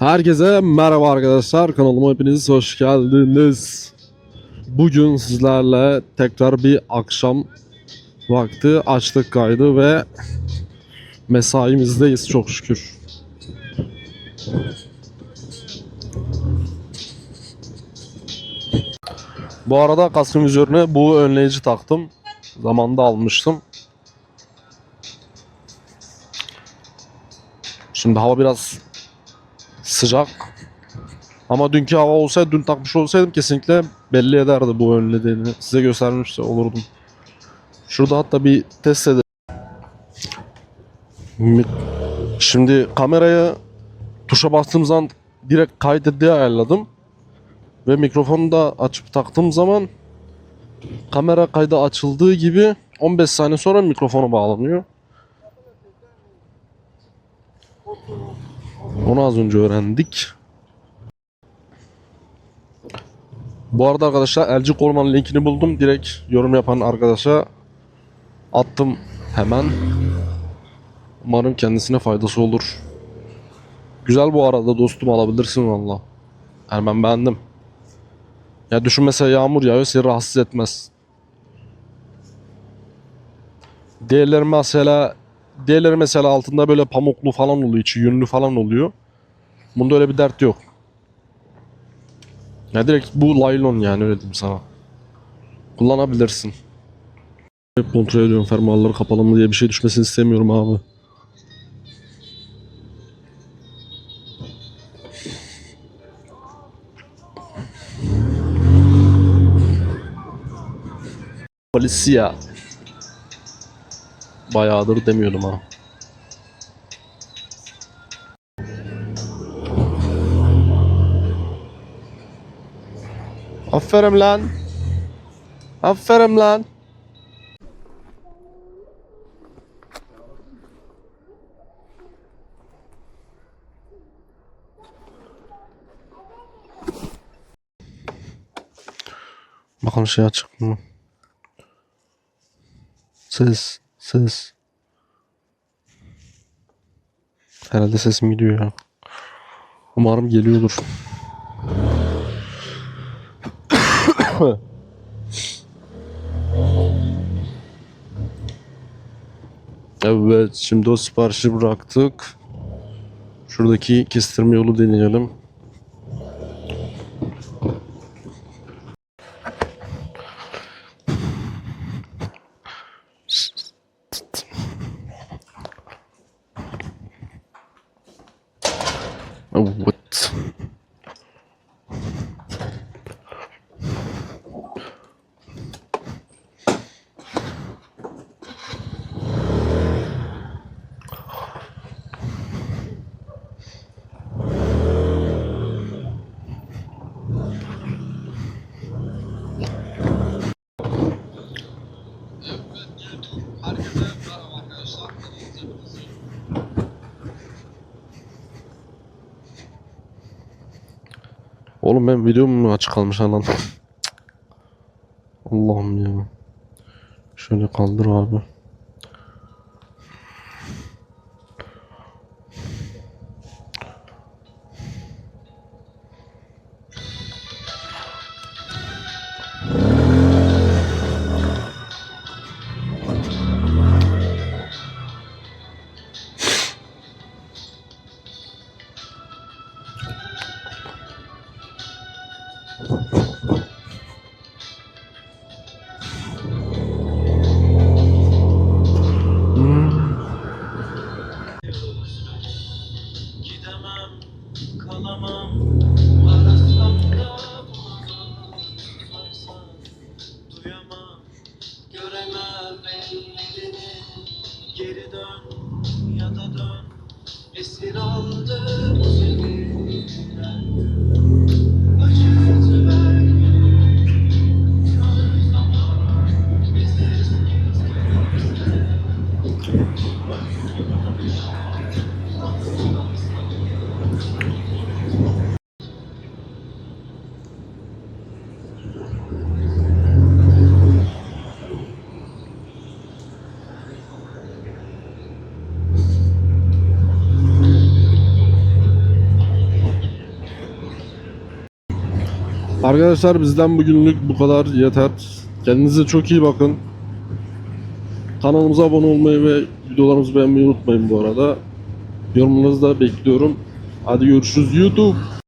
Herkese merhaba arkadaşlar. Kanalıma hepiniz hoş geldiniz. Bugün sizlerle tekrar bir akşam vakti açtık kaydı ve mesaimizdeyiz çok şükür. Bu arada kaskın vizörüne bu önleyici taktım. Zamanında almıştım. Şimdi hava biraz sıcak. Ama dünkü hava olsaydı, dün takmış olsaydım kesinlikle belli ederdi bu önlediğini. Size göstermiş de olurdum. Şurada hatta bir test edelim. Şimdi kamerayı tuşa bastığım zaman direkt kaydet diye ayarladım. Ve mikrofonu da açıp taktığım zaman kamera kaydı açıldığı gibi 15 saniye sonra mikrofonu bağlanıyor. Onu az önce öğrendik. Bu arada arkadaşlar LG korumanın linkini buldum. Direkt yorum yapan arkadaşa attım hemen. Umarım kendisine faydası olur. Güzel bu arada dostum alabilirsin valla. Yani ben beğendim. Ya düşün mesela yağmur yağıyor seni rahatsız etmez. Diğerleri mesela diğerleri mesela altında böyle pamuklu falan oluyor, içi yünlü falan oluyor. Bunda öyle bir dert yok. Ya direkt bu laylon yani öyle diyeyim sana. Kullanabilirsin. Hep kontrol ediyorum fermuarları kapalı mı diye bir şey düşmesini istemiyorum abi. Polisiya. Bayağıdır demiyordum ha. Aferin lan. Aferin lan. Bakalım şey açık mı? Ses, ses. Herhalde sesim gidiyor ya. Umarım geliyordur. Evet, şimdi o siparişi bıraktık. Şuradaki kestirme yolu deneyelim. Evet. Oğlum ben videom mu açık kalmış lan? Allah'ım ya. Şöyle kaldır abi. Esir aldım seni Arkadaşlar bizden bugünlük bu kadar yeter. Kendinize çok iyi bakın. Kanalımıza abone olmayı ve videolarımızı beğenmeyi unutmayın bu arada. Yorumlarınızı da bekliyorum. Hadi görüşürüz YouTube.